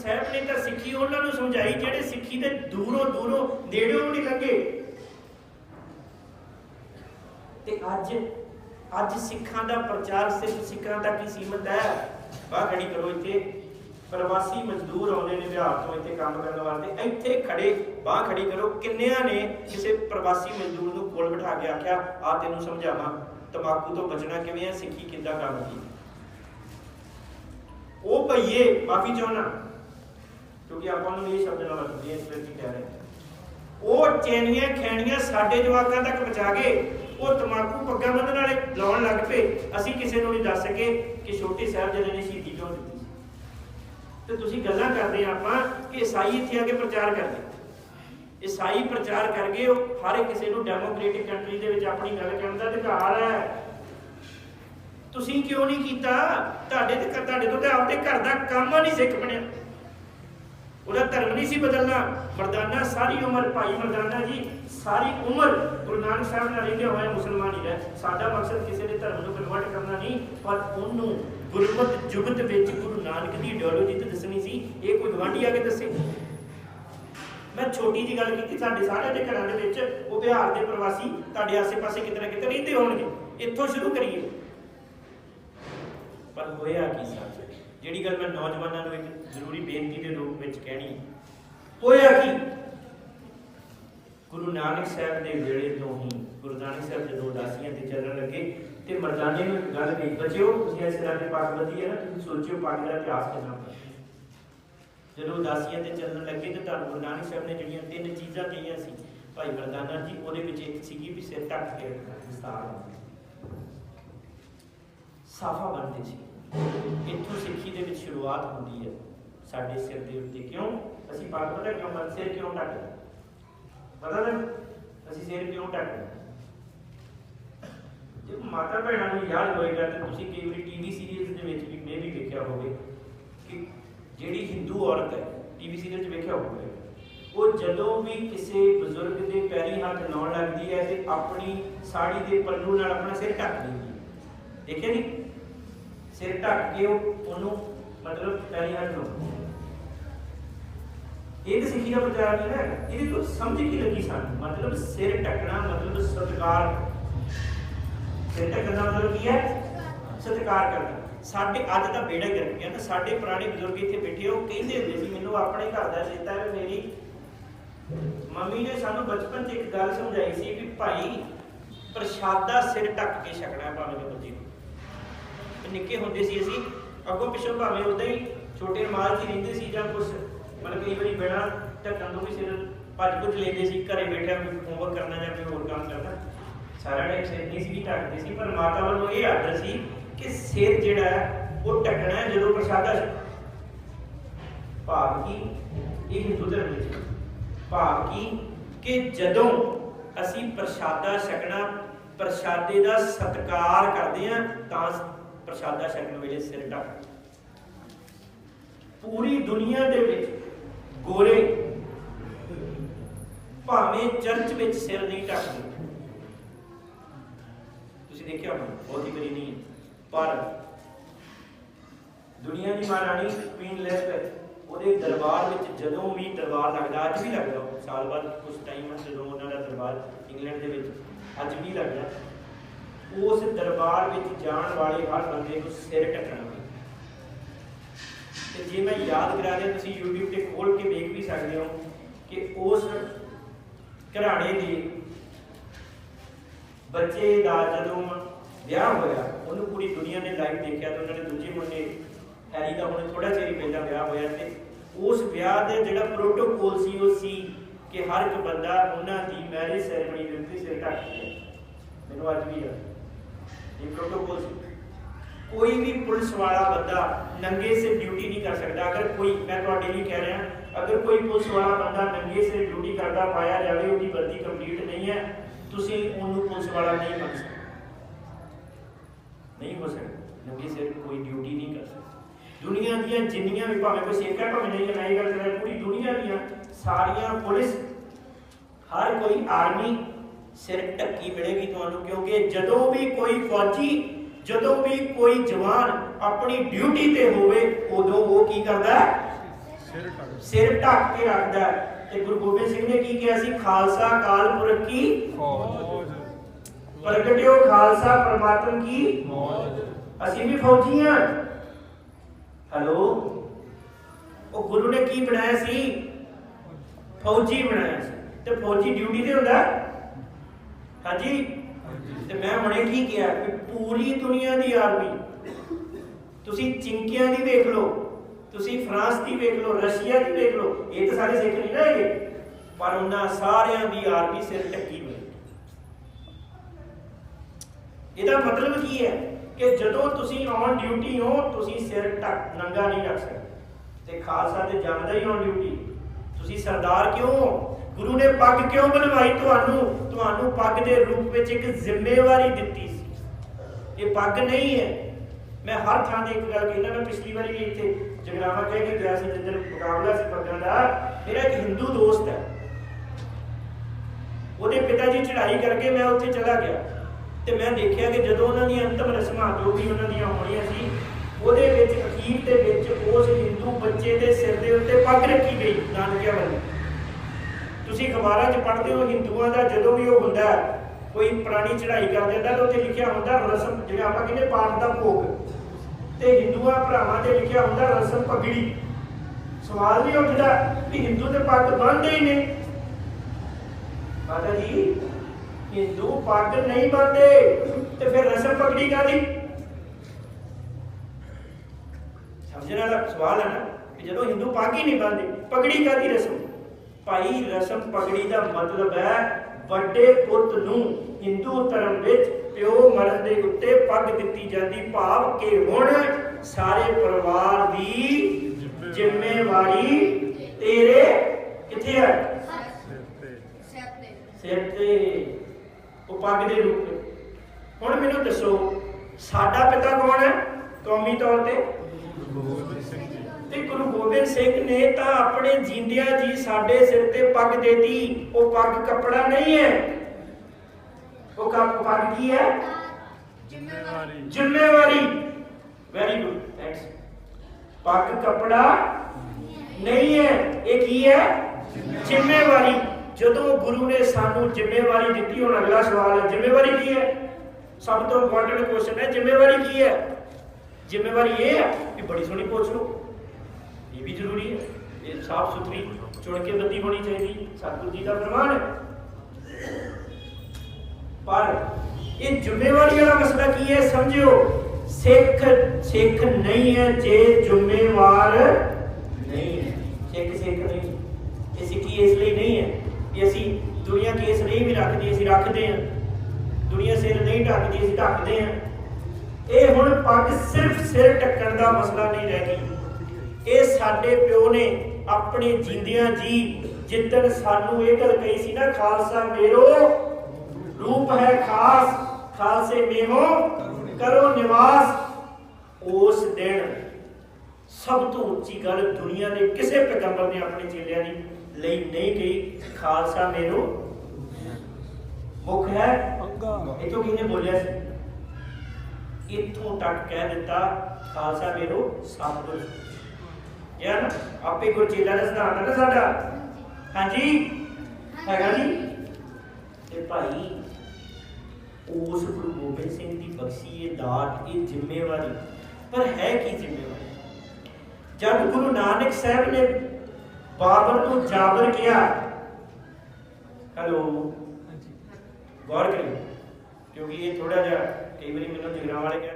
ਸਾਹਿਬ ਨੇ ਤਾਂ ਸਿੱਖੀ, ਉਹਨਾਂ ਨੂੰ ਸਮਝਾਈ, ਜਿਹੜੇ ਸਿੱਖੀ ਦੇ ਦੂਰੋਂ ਦੂਰੋਂ ਨੇੜਿਓਂ ਨਹੀਂ ਲੰਘੇ ਤੇ ਅੱਜ ਅੱਜ ਸਿੱਖਾਂ ਦਾ ਪ੍ਰਚਾਰ ਸਿਰਫ ਸਿੱਖਾਂ ਤੱਕ ਹੀ ਸੀਮਤ ਹੈ। ਬਾਹ ਖੜੀ ਕਰੋ ਇੱਥੇ। ਪ੍ਰਵਾਸੀ ਮਜ਼ਦੂਰ ਆਉਂਦੇ ਨੇ ਬਿਹਾਰ ਤੋਂ, ਇੱਥੇ ਕੰਮ ਕਰਨ ਵਾਸਤੇ। ਇੱਥੇ ਖੜੇ ਬਾਹ ਖੜੀ ਕਰੋ। ਕਿੰਨਿਆਂ ਨੇ ਕਿਸੇ ਪ੍ਰਵਾਸੀ ਮਜ਼ਦੂਰ ਨੂੰ ਕੋਲ ਬਿਠਾ ਕੇ ਆਖਿਆ ਆ ਤੈਨੂੰ ਸਮਝਾਵਾਂ ਤਮਾਕੂ ਤੋਂ ਬਚਣਾ ਕਿਵੇਂ ਹੈ? ਸਿੱਖੀ ਕਿੱਦਾਂ ਕੰਮ ਦੀ? ਉਹ ਭਈਏ, ਮਾਫੀ ਚਾਹਣਾ ਕਿਉਂਕਿ ਆਪਾਂ ਨੂੰ ਇਹ ਸ਼ਬਦ ਨਾਲ ਵਰਤਦੇ ਹਾਂ, ਇਸ ਵਿੱਚ ਕਹਿ ਰਹੇ ਉਹ ਚੈਨੀਆਂ ਖੈਣੀਆਂ ਸਾਡੇ ਜਵਾਕਾਂ ਤੱਕ ਪਹੁੰਚਾ ਕੇ ਉਹ ਤਮਾਕੂ ਪੱਗਾਂ ਬੰਨਣ ਵਾਲੇ ਲਾਉਣ ਲੱਗ ਪਏ। ਅਸੀਂ ਕਿਸੇ ਨੂੰ ਨਹੀਂ ਦੱਸ ਸਕੇ ਕਿ ਛੋਟੇ ਸਾਹਿਬਜ਼ਾਦੇ ਨੇ ਸ਼ਹੀਦੀ ਕਿਉਂ ਦਿੱਤੀ ਤੇ ਤੁਸੀਂ ਗੱਲਾਂ ਕਰਦੇ ਆਪਾਂ ਕਿ ਈਸਾਈ ਇੱਥੇ ਆ ਕੇ ਪ੍ਰਚਾਰ ਕਰਦੇ ਈਸਾਈ ਪ੍ਰਚਾਰ ਕਰਕੇ ਉਹ ਹਰ ਕਿਸੇ ਨੂੰ ਡੈਮੋਕ੍ਰੈਟਿਕ ਕੰਟਰੀ ਦੇ ਵਿੱਚ ਆਪਣੀ ਗੱਲ ਕਰਨ ਦਾ ਅਧਿਕਾਰ ਹੈ। ਤੁਸੀਂ ਕਿਉਂ ਨਹੀਂ ਕੀਤਾ? ਤੁਹਾਡੇ ਤੇ ਤੁਹਾਡੇ ਤੋਂ ਤੇ ਆਪਦੇ ਘਰ ਦਾ ਕੰਮ ਨਹੀਂ ਸਿੱਖ ਬਣਿਆ। ਉਹਦਾ ਧਰਮ ਨਹੀਂ ਸੀ ਬਦਲਣਾ। ਮਰਦਾਨਾ, ਸਾਰੀ ਉਮਰ ਭਾਈ ਮਰਦਾਨਾ ਜੀ, ਸਾਰੀ ਉਮਰ ਗੁਰੂ ਨਾਨਕ ਸਾਹਿਬ ਨਾਲ ਰਹਿੰਦੇ ਹੋਏ ਮੁਸਲਮਾਨ ਹੀ ਰਹੇ। ਸਾਡਾ ਮਕਸਦ ਕਿਸੇ ਦੇ ਧਰਮ ਨੂੰ ਕਨਵਰਟ ਕਰਨਾ ਨਹੀਂ, ਪਰ ਉਹਨੂੰ ਗੁਰਮਤ ਜੁਗਤ ਵਿੱਚ ਗੁਰੂ ਨਾਨਕ ਦੀ ਇਡੀਓਲੋਜੀ ਤੇ ਦੱਸਣੀ ਸੀ। ਇਹ ਕੋਈ ਗਵਾਂਢੀ ਆ ਕੇ ਦੱਸੇ? ਮੈਂ ਛੋਟੀ ਜੀ ਗੱਲ ਕੀਤੀ, ਸਾਡੇ ਸਾਰਿਆਂ ਦੇ ਘਰਾਂ ਦੇ ਵਿੱਚ ਉਹ ਬਿਹਾਰ ਦੇ ਪ੍ਰਵਾਸੀ ਤੁਹਾਡੇ ਆਸੇ-ਪਾਸੇ ਕਿਤੇ ਨਾ ਕਿਤੇ ਰਹਿੰਦੇ ਹੋਣਗੇ। ਇੱਥੋਂ ਸ਼ੁਰੂ ਕਰੀਏ। ਪਰ ਹੋਇਆ ਕੀ ਸੱਚ ਜਿਹੜੀ ਗੱਲ ਮੈਂ ਨੌਜਵਾਨਾਂ ਨੂੰ ਇੱਕ ਜ਼ਰੂਰੀ ਬੇਨਤੀ ਦੇ ਰੂਪ ਵਿੱਚ ਕਹਿਣੀ ਹੋਇਆ ਕੀ ਗੁਰੂ ਨਾਨਕ ਸਾਹਿਬ ਦੇ ਵੇਲੇ ਤੋਂ ਹੀ, ਗੁਰੂ ਨਾਨਕ ਸਾਹਿਬ ਜਦੋਂ ਉਦਾਸੀਆਂ ਤੇ ਚੱਲਣ ਲੱਗੇ ਤੇ ਮਰਦਾਨੇ ਨੂੰ ਗੱਲ ਕਹੀ, ਬੱਚਿਓ, ਤੁਸੀਂ ਇਸ ਤਰ੍ਹਾਂ ਦੀ ਪੱਗ ਬੱਧੀ ਹੈ ਨਾ, ਤੁਸੀਂ ਸੋਚਿਓ ਪੱਗ ਦਾ ਇਤਿਹਾਸ ਕਿੰਨਾ ਜਦੋਂ ਉਦਾਸੀਆਂ ਤੇ ਚੱਲਣ ਲੱਗੇ ਤੇ ਤੁਹਾਨੂੰ ਗੁਰੂ ਨਾਨਕ ਸਾਹਿਬ ਨੇ ਜਿਹੜੀਆਂ ਤਿੰਨ ਚੀਜ਼ਾਂ ਕਹੀਆਂ ਸੀ, ਭਾਈ ਮਰਦਾਨਾ ਜੀ, ਉਹਦੇ ਵਿੱਚ ਇੱਕ ਸੀਗੀ ਵੀ ਸਿਰ ਢੱਕ ਕੇ ਵਿਸਤਾਰ ਸਾਫਾ ਬਣਦੇ ਸੀ। ਇੱਥੋਂ ਸਿੱਖੀ ਦੇ ਵਿੱਚ ਸ਼ੁਰੂਆਤ ਹੁੰਦੀ ਹੈ। ਸਾਡੇ ਸਿਰ ਦੇ ਉੱਤੇ ਕਿਉਂ? ਅਸੀਂ ਪੱਗ ਪਤਾ ਕਿਉਂ ਬੰਨ ਸਿਰ ਕਿਉਂ ਢੱਕਦੇ ਪਤਾ ਨਾ, ਅਸੀਂ ਸਿਰ ਕਿਉਂ ਢੱਕਦੇ ਜੇ ਮਾਤਾ ਭੈਣਾਂ ਨੂੰ ਯਾਦ ਹੋਏਗਾ ਤੇ ਤੁਸੀਂ ਕਈ ਵਾਰੀ ਟੀਵੀ ਸੀਰੀਜ਼ ਦੇ ਵਿੱਚ ਵੀ ਮੈਂ ਵੀ ਵੇਖਿਆ ਹੋਵੇ ਕਿ ਜਿਹੜੀ ਹਿੰਦੂ ਔਰਤ ਹੈ ਟੀਵੀ ਸੀਰੀਜ਼ 'ਚ ਵੇਖਿਆ ਹੋਵੇ, ਉਹ ਜਦੋਂ ਵੀ ਕਿਸੇ ਬਜ਼ੁਰਗ ਦੇ ਪੈਰੀ ਹੱਥ ਲਾਉਣ ਲੱਗਦੀ ਹੈ ਤੇ ਆਪਣੀ ਸਾੜੀ ਦੇ ਪੱਲੂ ਨਾਲ ਆਪਣਾ ਸਿਰ ਢੱਕ ਦਿੰਦੀ ਹੈ। ਦੇਖਿਆ ਨਹੀਂ? ਸਿਰ ਢੱਕ ਕੇ ਉਹਨੂੰ ਮਤਲਬ ਪੈਰੀ ਹੱਥ ਲਾਉਂਦੀ ਇਹ ਤਾਂ ਸਿੱਖੀ ਦਾ ਪ੍ਰਚਾਰ ਨਹੀਂ ਹੈ ਇਹਦੀ ਤੋਂ ਸਮਝ ਕੀ ਲੱਗੀ ਸਾਨੂੰ? ਮਤਲਬ ਸਿਰ ਢੱਕਣਾ, ਮਤਲਬ ਸਤਿਕਾਰ। ਸਿਰ ਢੱਕਣ ਦਾ ਮਤਲਬ ਕੀ ਹੈ? ਸਤਿਕਾਰ ਕਰਨਾ। ਸਾਡੇ ਅੱਜ ਦਾ ਬੇੜਾ ਗਿਰ ਗਿਆ। ਨਾ ਸਾਡੇ ਪੁਰਾਣੇ ਬਜ਼ੁਰਗ ਇੱਥੇ ਬੈਠੇ ਉਹ ਕਹਿੰਦੇ ਹੁੰਦੇ ਸੀ, ਮੈਨੂੰ ਆਪਣੇ ਘਰ ਦਾ ਚੇਤਾ ਹੈ, ਮੇਰੀ ਮੰਮੀ ਨੇ ਸਾਨੂੰ ਬਚਪਨ 'ਚ ਇੱਕ ਗੱਲ ਸਮਝਾਈ ਸੀ ਵੀ ਭਾਈ, ਪ੍ਰਸ਼ਾਦਾ ਸਿਰ ਢੱਕ ਕੇ ਛਕਣਾ ਹੈ ਭਾਵੇਂ ਬੱਚੇ ਨੂੰ ਨਿੱਕੇ ਹੁੰਦੇ ਸੀ ਅਸੀਂ, ਅੱਗੋਂ ਪਿੱਛੋਂ ਭਾਵੇਂ ਉਦਾਂ ਹੀ ਛੋਟੇ ਰਮਾਲ 'ਚ ਰਹਿੰਦੇ ਸੀ ਜਾਂ ਕੁਝ ਮਤਲਬ ਕਈ ਵਾਰੀ ਬਿਨਾਂ ਢੱਕਣ ਤੋਂ ਵੀ ਸਿਰ ਭੱਜ ਭੁੱਜ ਲੈਂਦੇ ਸੀ, ਘਰੇ ਬੈਠਿਆਂ ਵੀ ਹੋਮਵਰਕ ਕਰਨਾ ਜਾਂ ਕੋਈ ਹੋਰ ਕੰਮ ਕਰਨਾ। ਸਾਰਾ ਟਾਈਮ ਸਿਰ ਨਹੀਂ ਸੀ ਢੱਕਦੇ ਸੀ, ਪਰ ਮਾਤਾ ਵੱਲੋਂ ਇਹ ਆਦਰ ਸੀ ਕਿ ਸਿਰ ਜਿਹੜਾ ਹੈ, ਉਹ ਢੱਕਣਾ ਜਦੋਂ ਪ੍ਰਸ਼ਾਦਾ ਛਕਣਾ ਭਾਵ ਕੀ ਇਹ ਹਿੰਦੂ ਧਰਮ ਵਿੱਚ ਭਾਵ ਕੀ ਕਿ ਜਦੋਂ ਅਸੀਂ ਪ੍ਰਸ਼ਾਦਾ ਛਕਣਾ, ਪ੍ਰਸ਼ਾਦੇ ਦਾ ਸਤਿਕਾਰ ਕਰਦੇ ਹਾਂ, ਤਾਂ ਪ੍ਰਸ਼ਾਦਾ ਛਕਣ ਵੇਲੇ ਸਿਰ ਢੱਕ ਪੂਰੀ ਦੁਨੀਆ ਦੇ ਵਿੱਚ ਗੋਰੇ ਭਾਵੇਂ ਚਰਚ ਵਿੱਚ ਸਿਰ ਨਹੀਂ ਢੱਕਦੇ ਤੁਸੀਂ ਦੇਖਿਆ ਹੋਣਾ, ਬਹੁਤੀ ਵਾਰੀ ਨਹੀਂ ਪਰ ਦੁਨੀਆ ਦੀ ਮਹਾਰਾਣੀ ਕੁਈਨ ਐਲਿਜ਼abeth ਉਹਦੇ ਦਰਬਾਰ ਵਿੱਚ ਜਦੋਂ ਵੀ ਦਰਬਾਰ ਲੱਗਦਾ, ਅੱਜ ਵੀ ਲੱਗਦਾ। ਸਾਲ ਬਾਅਦ ਕੁਝ ਟਾਈਮ ਜਦੋਂ ਉਹਨਾਂ ਦਾ ਦਰਬਾਰ ਇੰਗਲੈਂਡ ਦੇ ਵਿੱਚ ਅੱਜ ਵੀ ਲੱਗਦਾ। ਉਸ ਦਰਬਾਰ ਵਿੱਚ ਜਾਣ ਵਾਲੇ ਹਰ ਬੰਦੇ ਨੂੰ ਸਿਰ ਢੱਕਣਾ ਪੈਂਦਾ ਤੇ ਜੇ ਮੈਂ ਯਾਦ ਕਰਾ ਦਿਆਂ, ਤੁਸੀਂ YouTube ਤੇ ਖੋਲ ਕੇ ਵੇਖ ਵੀ ਸਕਦੇ ਹੋ ਕਿ ਉਸ ਘਰਾਣੇ ਦੇ ਬੱਚੇ ਦਾ ਜਦੋਂ ਵਿਆਹ ਹੋਇਆ, ਉਹਨੂੰ ਪੂਰੀ ਦੁਨੀਆ ਨੇ ਲਾਈਵ ਦੇਖਿਆ ਤੇ ਉਹਨਾਂ ਨੇ ਦੂਜੇ ਮੁੰਡੇ, ਹੈਰੀ ਦਾ ਹੁਣ ਥੋੜਾ ਚਿਰ ਪਹਿਲਾਂ ਵਿਆਹ ਹੋਇਆ ਤੇ ਉਸ ਵਿਆਹ ਦੇ ਜਿਹੜਾ ਪ੍ਰੋਟੋਕੋਲ ਸੀ, ਉਹ ਸੀ ਕਿ ਹਰ ਇੱਕ ਬੰਦਾ ਉਹਨਾਂ ਦੀ ਮੈਰਿਜ ਸੈਰੇਮਨੀ ਦੇ ਉੱਤੇ ਸਿਰ ਢੱਕ ਕੇ ਮੈਨੂੰ ਅੱਜ ਵੀ ਯਾਦ ਇਹ ਪ੍ਰੋਟੋਕੋਲ ਸੀ। ਕੋਈ ਵੀ ਪੁਲਿਸ ਵਾਲਾ ਬੰਦਾ ਨੰਗੇ ਡਿਊਟੀ ਨਹੀਂ ਕਰ ਸਕਦਾ। ਅਗਰ ਕੋਈ, ਮੈਂ ਤੁਹਾਡੇ ਲਈ ਕਹਿ ਰਿਹਾ, ਅਗਰ ਕੋਈ ਪੁਲਿਸ ਵਾਲਾ ਬੰਦਾ ਨੰਗੇ ਸਿਰ ਡਿਊਟੀ ਕਰਦਾ, ਪਾਇਆ ਜਾਵੇ, ਉਹਦੀ ਵਰਦੀ ਕੰਪਲੀਟ ਨਹੀਂ ਹੈ, ਤੁਸੀਂ ਉਹਨੂੰ ਪੁਲਿਸ ਵਾਲਾ ਨਹੀਂ ਮੰਨ ਸਕਦੇ। ਨਹੀਂ ਹੋ ਸਕਦਾ। ਨੰਗੇ ਸਿਰ ਕੋਈ ਡਿਊਟੀ ਨਹੀਂ ਕਰ ਸਕਦਾ। ਦੁਨੀਆ ਦੀਆਂ ਜਿੰਨੀਆਂ ਵੀ ਭਾਵੇਂ ਕੋਈ ਸੇਕਾ ਭਾਵੇਂ ਨਹੀਂ, ਮੈਂ ਇਹ ਗੱਲ ਕਰ ਰਿਹਾ ਪੂਰੀ ਦੁਨੀਆ ਦੀਆਂ ਸਾਰੀਆਂ ਪੁਲਿਸ, ਹਰ ਕੋਈ ਆਰਮੀ ਸਿਰ ਢੱਕੀ ਮਿਲੇਗੀ ਤੁਹਾਨੂੰ ਕਿਉਂਕਿ ਜਦੋਂ ਵੀ ਕੋਈ ਫੌਜੀ ਜਦੋਂ ਵੀ ਕੋਈ ਜਵਾਨ ਆਪਣੀ ਡਿਊਟੀ ਤੇ ਹੋਵੇ ਉਦੋਂ ਉਹ ਕੀ ਕਰਦਾ ਹੈ? ਸਿਰ ਢੱਕ ਕੇ ਰੱਖਦਾ ਹੈ। ਤੇ ਗੁਰੂ ਗੋਬਿੰਦ ਸਿੰਘ ਨੇ ਕੀ ਕਿਹਾ ਸੀ? ਖਾਲਸਾ ਕਾਲ ਪੁਰਖ ਕੀ? ਪ੍ਰਗਟਿਓ ਖਾਲਸਾ ਪਰਮਾਤਮ ਕੀ? ਅਸੀਂ ਵੀ ਫੌਜੀ ਹਾਂ। ਹੈਲੋ? ਉਹ ਗੁਰੂ ਨੇ ਕੀ ਬਣਾਇਆ ਸੀ? ਫੌਜੀ ਬਣਾਇਆ ਸੀ। ਤੇ ਫੌਜੀ ਡਿਊਟੀ ਤੇ ਹੁੰਦਾ ਹਾਂਜੀ? ਤੇ ਮੈਂ ਹੁਣੇ ਕੀ ਕਿਹਾ ਕਿ ਪੂਰੀ ਦੁਨੀਆ ਦੀ ਆਰਮੀ, ਤੁਸੀਂ ਚਿੰਕਿਆਂ ਦੀ ਵੇਖ ਲਓ, ਤੁਸੀਂ ਫਰਾਂਸ ਦੀ ਵੇਖ ਲਓ, ਰਸ਼ੀਆ ਦੀ ਵੇਖ ਲਓ, ਇਹ ਤਾਂ ਸਾਰੇ ਸਿੱਖ ਨਹੀਂ ਰਹੇ ਪਰ ਉਹਨਾਂ ਸਾਰਿਆਂ ਦੀ ਆਰਮੀ ਸਿਰ ਢੱਕੀ ਹੋਈ ਇਹਦਾ ਮਤਲਬ ਕੀ ਹੈ ਕਿ ਜਦੋਂ ਤੁਸੀਂ ਔਨ ਡਿਊਟੀ ਹੋ, ਤੁਸੀਂ ਸਿਰ ਢੱਕ, ਨੰਗਾ ਨਹੀਂ ਰੱਖ ਸਕਦੇ। ਤੇ ਖਾਲਸਾ ਤੇ ਜੰਮਦਾ ਹੀ ਔਨ ਡਿਊਟੀ ਤੁਸੀਂ ਸਰਦਾਰ ਕਿਉਂ ਹੋ? ਗੁਰੂ ਨੇ ਪੱਗ ਕਿਉਂ ਬਣਵਾਈ ਤੁਹਾਨੂੰ? ਤੁਹਾਨੂੰ ਪੱਗ ਦੇ ਰੂਪ ਵਿੱਚ ਇੱਕ ਜ਼ਿੰਮੇਵਾਰੀ ਦਿੱਤੀ ਸੀ। ਇਹ ਪੱਗ ਨਹੀਂ ਹੈ। ਮੈਂ ਹਰ ਥਾਂ ਤੇ ਇੱਕ ਗੱਲ ਕਹਿੰਦਾ, ਮੈਂ ਪਿਛਲੀ ਵਾਰੀ ਵੀ ਇੱਥੇ ਜਗਰਾਵਾ ਕਹਿ ਕੇ ਗਿਆ ਸੀ ਜਿੱਦਣ ਮੁਕਾਬਲਾ ਸੀ ਪੱਗਾਂ ਦਾ। ਮੇਰਾ ਇੱਕ ਹਿੰਦੂ ਦੋਸਤ ਹੈ। ਉਹਦੇ ਪਿਤਾ ਜੀ ਚੜ੍ਹਾਈ ਕਰਕੇ ਮੈਂ ਉੱਥੇ ਚਲਾ ਗਿਆ। ਤੇ ਮੈਂ ਦੇਖਿਆ ਕਿ ਜਦੋਂ ਉਹਨਾਂ ਦੀਆਂ ਅੰਤਮ ਰਸਮਾਂ ਜੋ ਵੀ ਉਹਨਾਂ ਦੀਆਂ ਹੋਣੀਆਂ ਸੀ, ਉਹਦੇ ਵਿੱਚ ਅਖੀਰ ਦੇ ਵਿੱਚ ਉਸ ਹਿੰਦੂ ਬੱਚੇ ਦੇ ਸਿਰ ਦੇ ਉੱਤੇ ਪੱਗ ਰੱਖੀ ਗਈ, ਨਾਨਕਿਆਂ ਵੱਲੋਂ। ਤੁਸੀਂ ਅਖਬਾਰਾਂ 'ਚ ਪੜ੍ਹਦੇ ਹੋ, ਹਿੰਦੂਆਂ ਦਾ ਜਦੋਂ ਵੀ ਉਹ ਹੁੰਦਾ ਕੋਈ ਪੁਰਾਣੀ ਚੜ੍ਹਾਈ ਕਰ ਦਿੰਦਾ ਤਾਂ ਉੱਥੇ ਲਿਖਿਆ ਹੁੰਦਾ ਰਸਮ, ਜਿਵੇਂ ਆਪਾਂ ਕਹਿੰਦੇ ਪਾਠ ਦਾ ਭੋਗ। ਤੇ ਹਿੰਦੂਆਂ ਭਰਾਵਾਂ ਤੇ ਲਿਖਿਆ ਹੁੰਦਾ ਰਸਮ ਪਗੜੀ। ਸਵਾਲ ਨਹੀਂ ਉੱਠਦਾ ਵੀ ਹਿੰਦੂ ਤੇ ਪੱਗ ਬੰਨ੍ਹਦੇ ਹੀ ਨੇ। ਮਾਤਾ ਜੀ, ਹਿੰਦੂ ਪੱਗ ਨਹੀਂ ਬੰਨਦੇ ਤੇ ਫਿਰ ਰਸਮ ਪਗੜੀ ਕਾਦੀ ਸਮਝਣ ਵਾਲਾ ਸਵਾਲ ਹੈ ਨਾ, ਕਿ ਜਦੋਂ ਹਿੰਦੂ ਪੱਗ ਹੀ ਨਹੀਂ ਬੰਨ੍ਹਦੇ, ਪਗੜੀ ਕਾਦੀ ਰਸਮ? ਭਾਈ, ਰਸਮ ਪਗੜੀ ਦਾ ਮਤਲਬ ਹੈ ਵੱਡੇ ਪੁੱਤ ਨੂੰ ਹਿੰਦੂ ਧਰਮ ਵਿੱਚ ਪਿਓ ਮਰਨ ਦੇ ਉੱਤੇ ਪੱਗ ਦਿੱਤੀ ਜਾਂਦੀ, ਭਾਵ ਕਿ ਹੁਣ ਸਾਰੇ ਪਰਿਵਾਰ ਦੀ ਜ਼ਿੰਮੇਵਾਰੀ ਤੇਰੇ ਕਿੱਥੇ ਹੈ? ਸਿਰ ਤੇ। ਉਹ ਪੱਗ ਦੇ ਰੂਪ ਹੁਣ ਮੈਨੂੰ ਦੱਸੋ, ਸਾਡਾ ਪਿਤਾ ਕੌਣ ਹੈ? ਕੌਮੀ ਤੌਰ ਤੇ? ਤੇ ਗੁਰੂ ਗੋਬਿੰਦ ਸਿੰਘ ਨੇ ਤਾਂ ਆਪਣੇ ਜੀਂਦਿਆਂ ਜੀ ਸਾਡੇ ਸਿਰ ਤੇ ਪੱਗ ਦੇਤੀ। ਉਹ ਪੱਗ ਕੱਪੜਾ ਨਹੀਂ ਹੈ। ਉਹ ਕੱਪ ਪੱਗ ਕੀ ਹੈ? ਜ਼ਿੰਮੇਵਾਰੀ। ਵੈਰੀ ਗੁੱਡ ਥੈਂਕਸ ਪੱਗ ਕੱਪੜਾ ਨਹੀਂ ਹੈ। ਇਹ ਕੀ ਹੈ? ਜ਼ਿੰਮੇਵਾਰੀ। ਜਦੋਂ ਗੁਰੂ ਨੇ ਸਾਨੂੰ ਜ਼ਿੰਮੇਵਾਰੀ ਦਿੱਤੀ ਹੁਣ ਅਗਲਾ ਸਵਾਲ ਹੈ ਜ਼ਿੰਮੇਵਾਰੀ ਕੀ ਹੈ? ਸਭ ਤੋਂ ਇੰਪੋਰਟੈਂਟ ਕੁਐਸਚਨ ਹੈ ਜ਼ਿੰਮੇਵਾਰੀ ਕੀ ਹੈ? ਜ਼ਿੰਮੇਵਾਰੀ ਇਹ ਹੈ ਕਿ ਬੜੀ ਸੋਹਣੀ ਪੁੱਛ ਲਓ ਇਹ ਵੀ ਜ਼ਰੂਰੀ ਹੈ ਇਹ ਸਾਫ਼ ਸੁਥਰੀ ਚੁਣ ਕੇ ਬੱਤੀ ਹੋਣੀ ਚਾਹੀਦੀ ਸਤਿਗੁਰੂ ਜੀ ਦਾ ਫਰਮਾਨ ਹੈ ਪਰ ਇਹ ਜ਼ਿੰਮੇਵਾਰੀ ਵਾਲਾ ਮਸਲਾ ਕੀ ਹੈ ਸਮਝਿਓ ਸਿੱਖ ਸਿੱਖ ਨਹੀਂ ਹੈ ਜੇ ਜ਼ਿੰਮੇਵਾਰ ਨਹੀਂ ਹੈ ਸਿੱਖ ਸਿੱਖ ਨਹੀਂ ਇਹ ਸਿੱਖੀ ਇਸ ਲਈ ਨਹੀਂ ਹੈ ਕਿ ਅਸੀਂ ਦੁਨੀਆ ਕੇਸ ਨਹੀਂ ਵੀ ਰੱਖਦੀ ਅਸੀਂ ਰੱਖਦੇ ਹਾਂ ਦੁਨੀਆ ਸਿਰ ਨਹੀਂ ਢੱਕਦੀ ਅਸੀਂ ਢੱਕਦੇ ਹਾਂ ਇਹ ਹੁਣ ਪੱਗ ਸਿਰਫ ਸਿਰ ਢੱਕਣ ਦਾ ਮਸਲਾ ਨਹੀਂ ਰਹਿ ਗਈ। ਇਹ ਸਾਡੇ ਪਿਓ ਨੇ ਆਪਣੇ ਜਿੰਦਿਆਂ ਜੀ ਜਿੱਦਣ ਸਾਨੂੰ ਇਹ ਗੱਲ ਕਹੀ ਸੀ ਨਾ ਖਾਲਸਾ ਮੇਰੋ ਰੂਪ ਹੈ ਖਾਸ ਖਾਲਸੇ ਮੇਹੋ ਕਰੋ ਨਿਵਾਸ। ਉਸ ਦਿਨ ਸਭ ਤੋਂ ਉੱਚੀ ਗੱਲ ਦੁਨੀਆ ਦੇ ਕਿਸੇ ਪੈਗੰਬਰ ਨੇ ਆਪਣੇ ਚੇਲਿਆਂ ਦੀ ਲਈ ਨਹੀਂ ਕਹੀ ਖਾਲਸਾ ਮੇਰੋ। ਮੁਖ ਹੈ ਇਥੋਂ ਕਿਹਨੇ ਬੋਲਿਆ ਸੀ? ਇੱਥੋਂ ਤੱਕ ਕਹਿ ਦਿੱਤਾ ਖਾਲਸਾ ਮੇਰੋ ਸਤਿਗੁਰ ਯਾਰ ਆਪੇ ਗੁਰਚੇਲਾ ਦਾ ਸਿਧਾਂਤ ਹੈ ਨਾ ਸਾਡਾ। ਹਾਂਜੀ। ਹੈਗਾ ਜੀ। ਤੇ ਭਾਈ ਉਸ ਗੁਰੂ ਗੋਬਿੰਦ ਸਿੰਘ ਦੀ ਬਖਸ਼ੀ ਇਹ ਦਾਤ ਇਹ ਜ਼ਿੰਮੇਵਾਰੀ ਪਰ ਹੈ ਕੀ ਜ਼ਿੰਮੇਵਾਰੀ? ਜਦ ਗੁਰੂ ਨਾਨਕ ਸਾਹਿਬ ਨੇ ਬਾਬਰ ਨੂੰ ਜਾਬਰ ਕਿਹਾ ਹੈਲੋ। ਗੌਰ ਕਰਿਓ ਕਿਉਂਕਿ ਇਹ ਥੋੜਾ ਜਿਹਾ ਕਈ ਵਾਰੀ ਮੈਨੂੰ ਜਗਰਾਉਂ ਵਾਲੇ ਕਹਿੰਦੇ